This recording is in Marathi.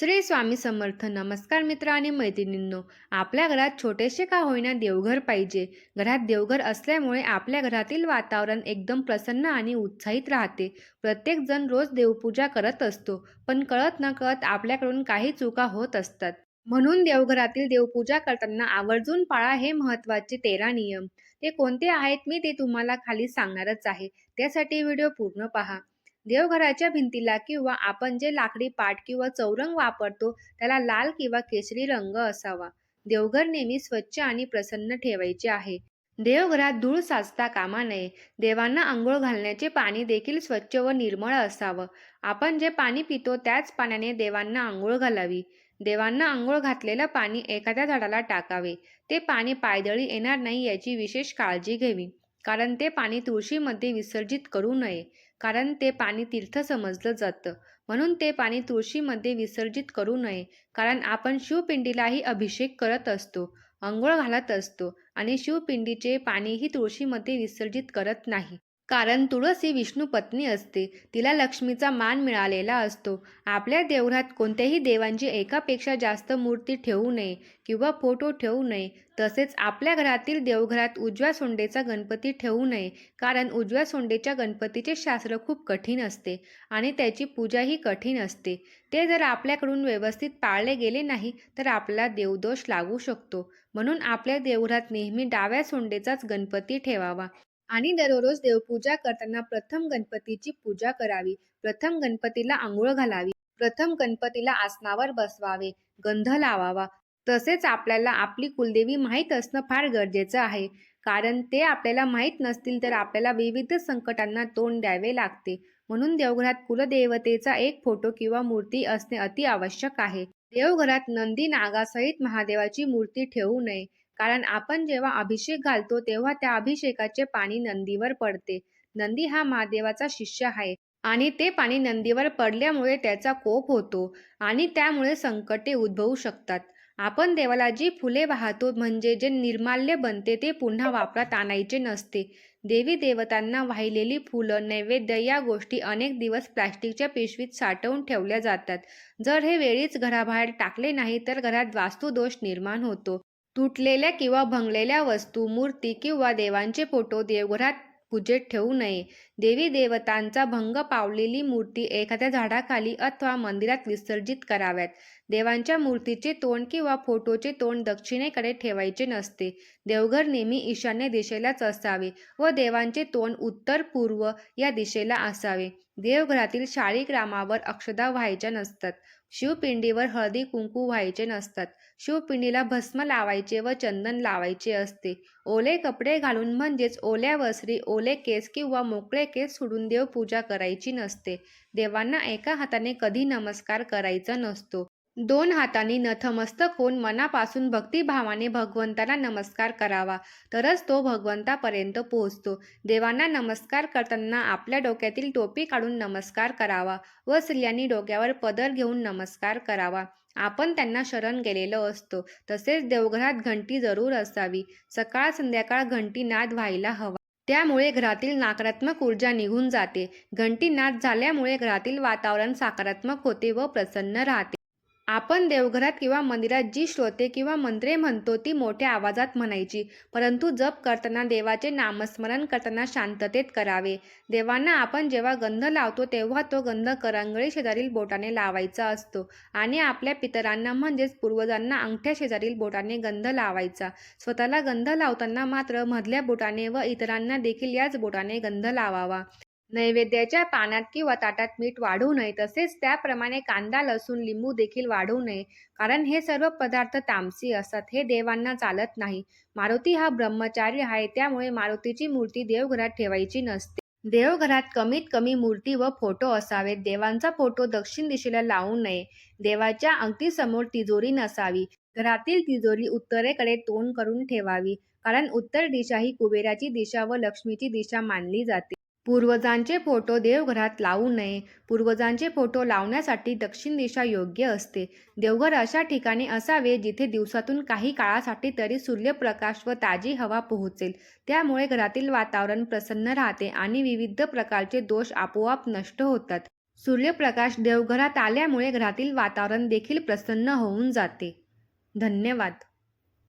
श्री स्वामी समर्थ. नमस्कार मित्र आणि मैत्रिणींनो. आपल्या घरात छोटेसे का होईना देवघर पाहिजे. घरात देवघर असल्यामुळे आपल्या घरातील वातावरण एकदम प्रसन्न आणि उत्साहित राहते. प्रत्येकजण रोज देवपूजा करत असतो. पण कळत न कळत आपल्याकडून काही चुका होत असतात. म्हणून देवघरातील देवपूजा करताना आवर्जून पाळा हे महत्त्वाचे तेरा नियम. ते कोणते आहेत मी ते तुम्हाला खाली सांगणारच आहे. त्यासाठी व्हिडिओ पूर्ण पहा. देवघराच्या भिंतीला किंवा आपण जे लाकडी पाट किंवा चौरंग वापरतो त्याला लाल किंवा केशरी रंग असावा. देवघर नेहमी स्वच्छ आणि प्रसन्न ठेवायचे आहे. देवघरात धूळ साचता कामा नये. देवांना आंघोळ घालण्याचे पाणी देखील स्वच्छ व निर्मळ असावं. आपण जे पाणी पितो त्याच पाण्याने देवांना आंघोळ घालावी. देवांना आंघोळ घातलेलं पाणी एखाद्या झाडाला टाकावे. ते पाणी पायदळी येणार नाही याची विशेष काळजी घ्यावी. कारण ते पाणी तुळशीमध्ये विसर्जित करू नये. कारण ते पाणी तीर्थ समजलं जातं. म्हणून ते पाणी तुळशीमध्ये विसर्जित करू नये कारण आपण शिवपिंडीलाही अभिषेक करत असतो अंघोळ घालत असतो आणि शिवपिंडीचे पाणीही तुळशीमध्ये विसर्जित करत नाही. कारण तुळस ही विष्णू पत्नी असते. तिला लक्ष्मीचा मान मिळालेला असतो. आपल्या देवळात कोणत्याही देवांची एकापेक्षा जास्त मूर्ती ठेवू नये किंवा फोटो ठेवू नये. तसेच आपल्या घरातील देवघरात उजव्या सोंडेचा गणपती ठेवू नये कारण उजव्या सोंडेच्या गणपतीचे शास्त्र खूप कठीण असते आणि त्याची पूजाही कठीण असते. ते जर आपल्याकडून व्यवस्थित पाळले गेले नाही तर आपला देवदोष लागू शकतो. म्हणून आपल्या देवघरात नेहमी डाव्या सोंडेचाच गणपती ठेवावा. आणि दररोज देवपूजा करताना प्रथम गणपतीची पूजा करावी. प्रथम गणपतीला आंघोळ घालावी. प्रथम गणपतीला आसनावर बसवावे. गंध लावावा. तसेच आपल्याला आपली कुलदेवी माहीत असणं फार गरजेचं आहे. कारण ते आपल्याला माहीत नसतील तर आपल्याला विविध संकटांना तोंड द्यावे लागते. म्हणून देवघरात कुलदेवतेचा एक फोटो किंवा मूर्ती असणे अति आवश्यक आहे. देवघरात नंदी नागासहित महादेवाची मूर्ती ठेवू नये. कारण आपण जेव्हा अभिषेक घालतो तेव्हा त्या अभिषेकाचे पाणी नंदीवर पडते. नंदी हा महादेवाचा शिष्य आहे आणि ते पाणी नंदीवर पडल्यामुळे त्याचा कोप होतो आणि त्यामुळे संकटे उद्भवू शकतात. आपण देवाला जी फुले वाहतो म्हणजे जे निर्माल्य बनते ते पुन्हा वापरात आणायचे नसते. देवी देवतांना वाहिलेली फुलं नैवेद्य या गोष्टी अनेक दिवस प्लॅस्टिकच्या पिशवीत साठवून ठेवल्या जातात. जर हे वेळीच घराबाहेर टाकले नाही तर घरात वास्तुदोष निर्माण होतो. तुटलेल्या किंवा भंगलेल्या वस्तू मूर्ती किंवा देवांचे फोटो देवघरात पूजेत ठेवू नये. देवी देवतांचा भंग पावलेली मूर्ती एखाद्या झाडाखाली अथवा मंदिरात विसर्जित कराव्यात. देवांच्या मूर्तीचे तोंड किंवा फोटोचे तोंड दक्षिणेकडे ठेवायचे नसते. देवघर नेहमी ईशान्य दिशेलाच असावे व देवांचे तोंड उत्तर पूर्व या दिशेला असावे. देवघरातील शाळीग्रामावर अक्षदा व्हायच्या नसतात. शिवपिंडीवर हळदी कुंकू व्हायचे नसतात. शिवपिंडीला भस्म लावायचे व चंदन लावायचे असते. ओले कपडे घालून म्हणजेच ओल्या वसरी ओले केस किंवा मोकळे केस सोडून देवपूजा करायची नसते. देवांना एका हाताने कधी नमस्कार करायचा नसतो. दोन हातांनी नथमस्तक होऊन मनापासून भक्तिभावाने भगवंताला नमस्कार करावा. तरच तो भगवंतापर्यंत पोहोचतो. देवांना नमस्कार करताना आपल्या डोक्यातील टोपी काढून नमस्कार करावा व स्त्रियांनी डोक्यावर पदर घेऊन नमस्कार करावा. आपण त्यांना शरण गेलेलो असतो. तसेच देवघरात घंटी जरूर असावी. सकाळ संध्याकाळ घंटी नाद व्हायला हवा. त्यामुळे घरातील नकारात्मक ऊर्जा निघून जाते. घंटी नाद झाल्यामुळे घरातील वातावरण सकारात्मक होते व प्रसन्न राहते. आपण देवघरात किंवा मंदिरात जी श्रोते किंवा मंत्रे म्हणतो ती मोठ्या आवाजात म्हणायची. परंतु जप करताना देवाचे नामस्मरण करताना शांततेत करावे. देवांना आपण जेव्हा गंध लावतो तेव्हा तो गंध करंगळी शेजारील बोटाने लावायचा असतो आणि आपल्या पितरांना म्हणजेच पूर्वजांना अंगठ्या शेजारील बोटाने गंध लावायचा. स्वतःला गंध लावताना मात्र मधल्या बोटाने व इतरांना देखील याच बोटाने गंध लावावा. नैवेद्याच्या पानात किंवा ताटात मीठ वाढू नये. तसेच त्याप्रमाणे कांदा लसूण लिंबू देखील वाढू नये. कारण हे सर्व पदार्थ तामसी असतात. हे देवांना चालत नाही. मारुती हा ब्रह्मचारी आहे. त्यामुळे मारुतीची मूर्ती देवघरात ठेवायची नसते. देवघरात कमीत कमी मूर्ती व फोटो असावेत. देवांचा फोटो दक्षिण दिशेला लावू नये. देवाच्या अंगठीसमोर समोर तिजोरी नसावी. घरातील तिजोरी उत्तरेकडे तोंड करून ठेवावी. कारण उत्तर दिशा ही कुबेराची दिशा व लक्ष्मीची दिशा मानली जाते. पूर्वजांचे फोटो देवघरात लावू नये. पूर्वजांचे फोटो लावण्यासाठी दक्षिण दिशा योग्य असते. देवघर अशा ठिकाणी असावे जिथे दिवसातून काही काळासाठी तरी सूर्यप्रकाश व ताजी हवा पोहोचेल. त्यामुळे घरातील वातावरण प्रसन्न राहते आणि विविध प्रकारचे दोष आपोआप नष्ट होतात. सूर्यप्रकाश देवघरात आल्यामुळे घरातील वातावरण देखील प्रसन्न होऊन जाते. धन्यवाद.